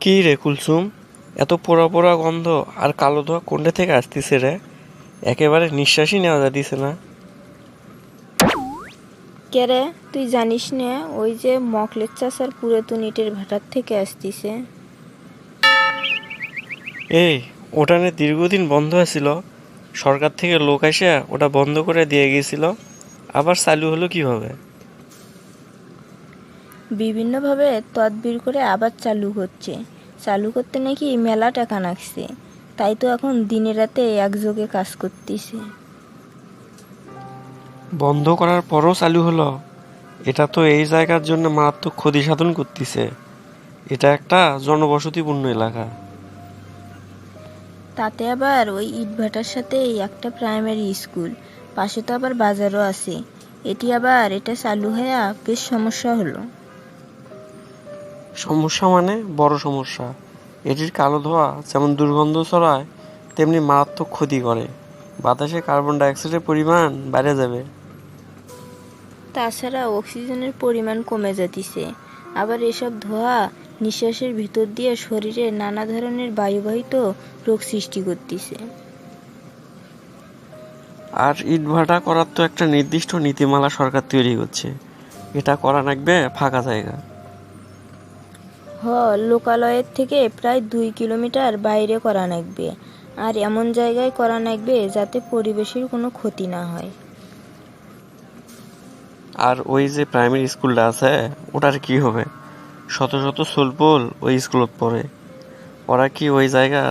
কি রে কুলসুম? এত পোড়া পোড়া গন্ধ আর কালো ধোয়া কোনটা থেকে আসতেছে রে? একেবারে নিঃশ্বাসই নেওয়া যা যাতিছে না। কে রে তুই জানিস না ওই যে মকলের চাষার পুরাতন ইটের ভাটার থেকে আসতিছে? এই ওটা নিয়ে দীর্ঘদিন বন্ধ আছিল। সরকার থেকে লোক এসে ওটা বন্ধ করে দিয়ে গিয়েছিল আবার চালু হলো কীভাবে? বিভিন্নভাবে তদবির করে আবার চালু হচ্ছে। চালু করতে নাকি মেলা টাকা নাকছে তাই তো এখন দিনে রাতে একযোগে কাজ করতেছে। বন্ধ করার পরও চালু হলো। এটা তো এই জায়গার জন্য মারাত্মক ক্ষতি সাধন করতেছে। এটা একটা জনবসতিপূর্ণ এলাকা। তাতে আবার ওই ইটভাটার সাথে একটা প্রাইমারি স্কুল পাশে তো আবার বাজারও আছে। এটি আবার এটা চালু হয়ে বেশ সমস্যা হলো। সমস্যা মানে বড় সমস্যা। এটির কালো ধোঁয়া যেমন দুর্গন্ধ ছড়ায় তেমনি মারাত্মক ক্ষতি করে। বাতাসে কার্বন ডাইঅক্সাইডের পরিমাণ বেড়ে যাবে। তাছাড়া অক্সিজেনের পরিমাণ কমে যাতিছে। আবার এসব ধোঁয়া নিঃশ্বাসের ভিতর দিয়ে শরীরে নানা ধরনের বায়ুবাহিত রোগ সৃষ্টি করতেছে। আর ইটভাটা করার তো একটা নির্দিষ্ট নীতিমালা সরকার তৈরি করছে। এটা করা লাগবে ফাঁকা জায়গা। হ লোকালয়ের থেকে প্রায় দুই কিলোমিটার বাইরে করা লাগবে আর এমন জায়গায় করা লাগবে যাতে পরিবেশের কোনো ক্ষতি না হয়। আর ওই যে প্রাইমারি স্কুলটা আছে ওটার কি হবে? শত শত সোলপোল ওই স্কুলত পড়ে। ওরা কি ওই জায়গা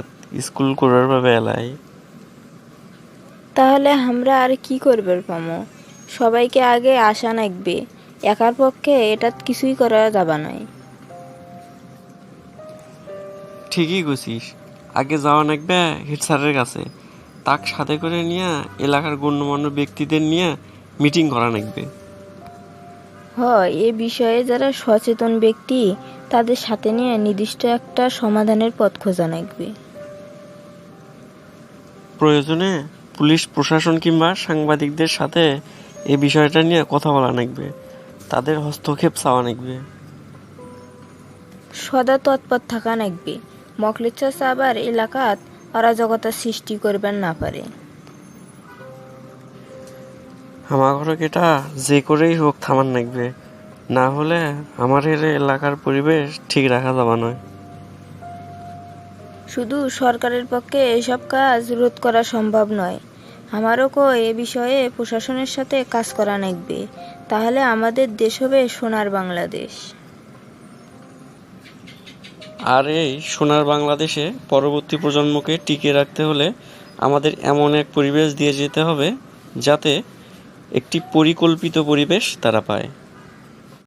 স্কুল করার ভাবে এলাই? তাহলে আমরা আর কি করবে পামো সবাইকে আগে আসা লাগবে একার পক্ষে এটা কিছুই করা যাবা নয়। ঠিকই গেছিস আগে যাওয়া লাগবে হেড স্যারের কাছে। তাক সাথে করে নিয়ে এলাকার গণ্যমান্য ব্যক্তিদের নিয়ে মিটিং করা লাগবে। হ এ বিষয়ে যারা সচেতন ব্যক্তি তাদের সাথে নিয়ে নির্দিষ্ট একটা সমাধানের পথ খোঁজা লাগবে। প্রয়োজনে পুলিশ প্রশাসন কিংবা সাংবাদিকদের সাথে এ বিষয়টা নিয়ে কথা বলা লাগবে। তাদের হস্তক্ষেপ চাওয়া লাগবে। সদা তৎপর থাকা লাগবে। মকলের চাষা আবার এলাকাত অরাজকতা সৃষ্টি করবেন না পারে। আমার ঘরে এটা যে করেই হোক থামান লাগবে না হলে আমার এলাকার পরিবেশ ঠিক রাখা যাবে নয় শুধু সরকারের পক্ষে এসব কাজ রোধ করা সম্ভব নয়। আমারও কো এ বিষয়ে প্রশাসনের সাথে কাজ করা লাগবে তাহলে আমাদের দেশ হবে সোনার বাংলাদেশ। আর এই সোনার বাংলাদেশে পরবর্তী প্রজন্মকে টিকিয়ে রাখতে হলে আমাদের এমন এক পরিবেশ দিয়ে যেতে হবে যাতে একটি পরিকল্পিত পরিবেশ তারা পায়।